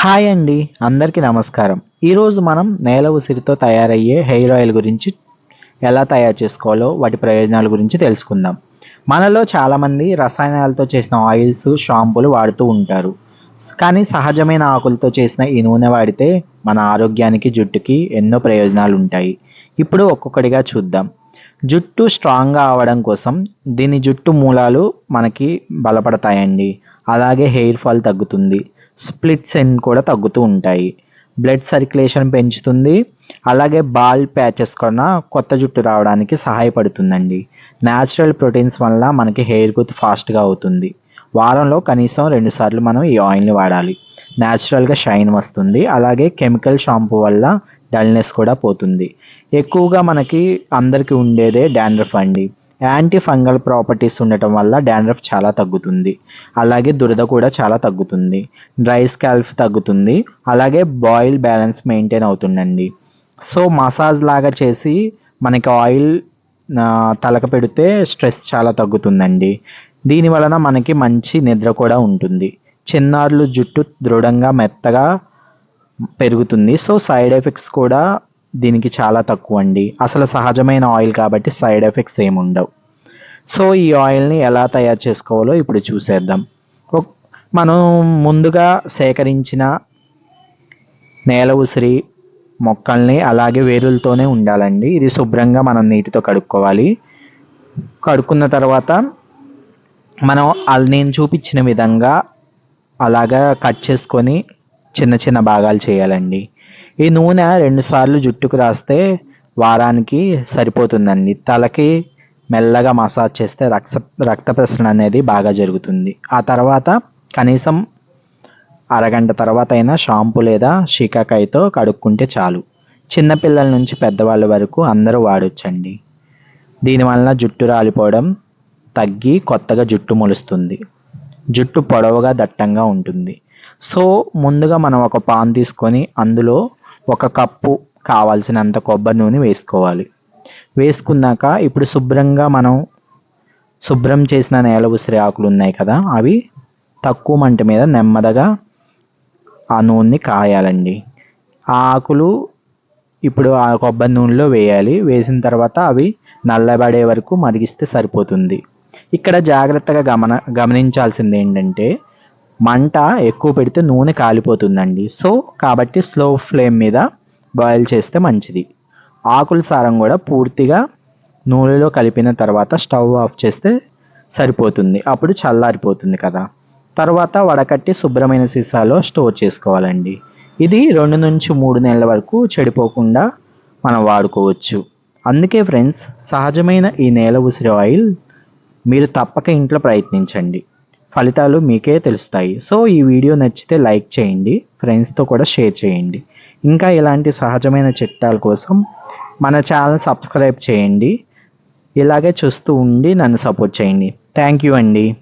Hi అండి అందరికీ నమస్కారం. ఈరోజు మనం నేల ఉసిరితో తయారయ్యే హెయిర్ ఆయిల్ గురించి ఎలా తయారు చేసుకోవాలో వాటి ప్రయోజనాల గురించి తెలుసుకుందాం. మనలో చాలామంది రసాయనాలతో చేసిన ఆయిల్స్ షాంపూలు వాడుతూ ఉంటారు. కానీ సహజమైన ఆకులతో చేసిన ఈ నూనె వాడితే మన ఆరోగ్యానికి జుట్టుకి ఎన్నో ప్రయోజనాలు ఉంటాయి. ఇప్పుడు ఒక్కొక్కటిగా చూద్దాం. జుట్టు స్ట్రాంగ్గా అవడం కోసం దీని జుట్టు మూలాలు మనకి బలపడతాయండి. అలాగే హెయిర్ ఫాల్ తగ్గుతుంది. స్ప్లిట్స్ ఎండ్ కూడా తగ్గుతూ ఉంటాయి. బ్లడ్ సర్క్యులేషన్ పెంచుతుంది. అలాగే బాల్ ప్యాచెస్ కూడా కొత్త జుట్టు రావడానికి సహాయపడుతుందండి. న్యాచురల్ ప్రోటీన్స్ వల్ల మనకి హెయిర్ గ్రోత్ ఫాస్ట్గా అవుతుంది. వారంలో కనీసం రెండు సార్లు మనం ఈ ఆయిల్ని వాడాలి. న్యాచురల్గా షైన్ వస్తుంది. అలాగే కెమికల్ షాంపూ వల్ల డల్నెస్ కూడా పోతుంది. ఎక్కువగా మనకి అందరికీ ఉండేదే డాండ్రఫ్ అండి. యాంటీ ఫంగల్ ప్రాపర్టీస్ ఉండటం వల్ల డాండ్రఫ్ చాలా తగ్గుతుంది. అలాగే దురద కూడా చాలా తగ్గుతుంది. డ్రై స్కాల్ఫ్ తగ్గుతుంది. అలాగే బాయిల్ బ్యాలెన్స్ మెయింటైన్ అవుతుందండి. సో మసాజ్ లాగా చేసి మనకి ఆయిల్ తలక పెడితే స్ట్రెస్ చాలా తగ్గుతుందండి. దీని వలన మనకి మంచి నిద్ర కూడా ఉంటుంది. చిన్నారులు జుట్టు దృఢంగా మెత్తగా పెరుగుతుంది. సో సైడ్ ఎఫెక్ట్స్ కూడా దీనికి చాలా తక్కువ అండి. అసలు సహజమైన ఆయిల్ కాబట్టి సైడ్ ఎఫెక్ట్స్ ఏమి ఉండవు. సో ఈ ఆయిల్ని ఎలా తయారు చేసుకోవాలో ఇప్పుడు చూసేద్దాం. మనం ముందుగా సేకరించిన నేల ఉసిరి మొక్కల్ని అలాగే వేరులతోనే ఉండాలండి. ఇది శుభ్రంగా మనం నీటితో కడుక్కోవాలి. కడుక్కున్న తర్వాత మనం అది నేను చూపించిన విధంగా అలాగా కట్ చేసుకొని చిన్న చిన్న భాగాలు చేయాలండి. ఈ నూనె రెండుసార్లు జుట్టుకు రాస్తే వారానికి సరిపోతుందండి. తలకి మెల్లగా మసాజ్ చేస్తే రక్త రక్త ప్రసరణ అనేది బాగా జరుగుతుంది. ఆ తర్వాత కనీసం అరగంట తర్వాత అయినా షాంపూ లేదా షీకాకాయతో కడుక్కుంటే చాలు. చిన్నపిల్లల నుంచి పెద్దవాళ్ళ వరకు అందరూ వాడొచ్చండి. దీనివలన జుట్టు రాలిపోవడం తగ్గి కొత్తగా జుట్టు మొలుస్తుంది. జుట్టు పొడవుగా దట్టంగా ఉంటుంది. సో ముందుగా మనం ఒక పాన్ తీసుకొని అందులో ఒక కప్పు కావాల్సినంత కొబ్బరి నూనె వేసుకోవాలి. వేసుకున్నాక ఇప్పుడు శుభ్రంగా మనం శుభ్రం చేసిన నేల ఉసిరి ఆకులు ఉన్నాయి కదా అవి తక్కువ మంట మీద నెమ్మదిగా ఆ నూనెని కాయాలండి. ఆ ఆకులు ఇప్పుడు ఆ కొబ్బరి నూనెలో వేయాలి. వేసిన తర్వాత అవి నల్లబడే వరకు మరిగిస్తే సరిపోతుంది. ఇక్కడ జాగ్రత్తగా గమన గమనించాల్సింది ఏంటంటే మంట ఎక్కువ పెడితే నూనె కాలిపోతుందండి. సో కాబట్టి స్లో ఫ్లేమ్ మీద బాయిల్ చేస్తే మంచిది. ఆకుల సారం కూడా పూర్తిగా నూనెలో కలిపిన తర్వాత స్టవ్ ఆఫ్ చేస్తే సరిపోతుంది. అప్పుడు చల్లారిపోతుంది కదా. తర్వాత వడకట్టి శుభ్రమైన సీసాలో స్టోర్ చేసుకోవాలండి. ఇది రెండు నుంచి మూడు నెలల వరకు చెడిపోకుండా మనం వాడుకోవచ్చు. అందుకే ఫ్రెండ్స్ సహజమైన ఈ నేల ఉసిరి ఆయిల్ మీరు తప్పక ఇంట్లో ప్రయత్నించండి. ఫలితాలు మీకే తెలుస్తాయి. సో ఈ వీడియో నచ్చితే లైక్ చేయండి ఫ్రెండ్స్తో కూడా షేర్ చేయండి. ఇంకా ఇలాంటి సహజమైన చిట్టాల కోసం మన ఛానల్ సబ్స్క్రైబ్ చేయండి. ఇలాగే చూస్తూ ఉండి నన్ను సపోర్ట్ చేయండి. థ్యాంక్ యూ అండి.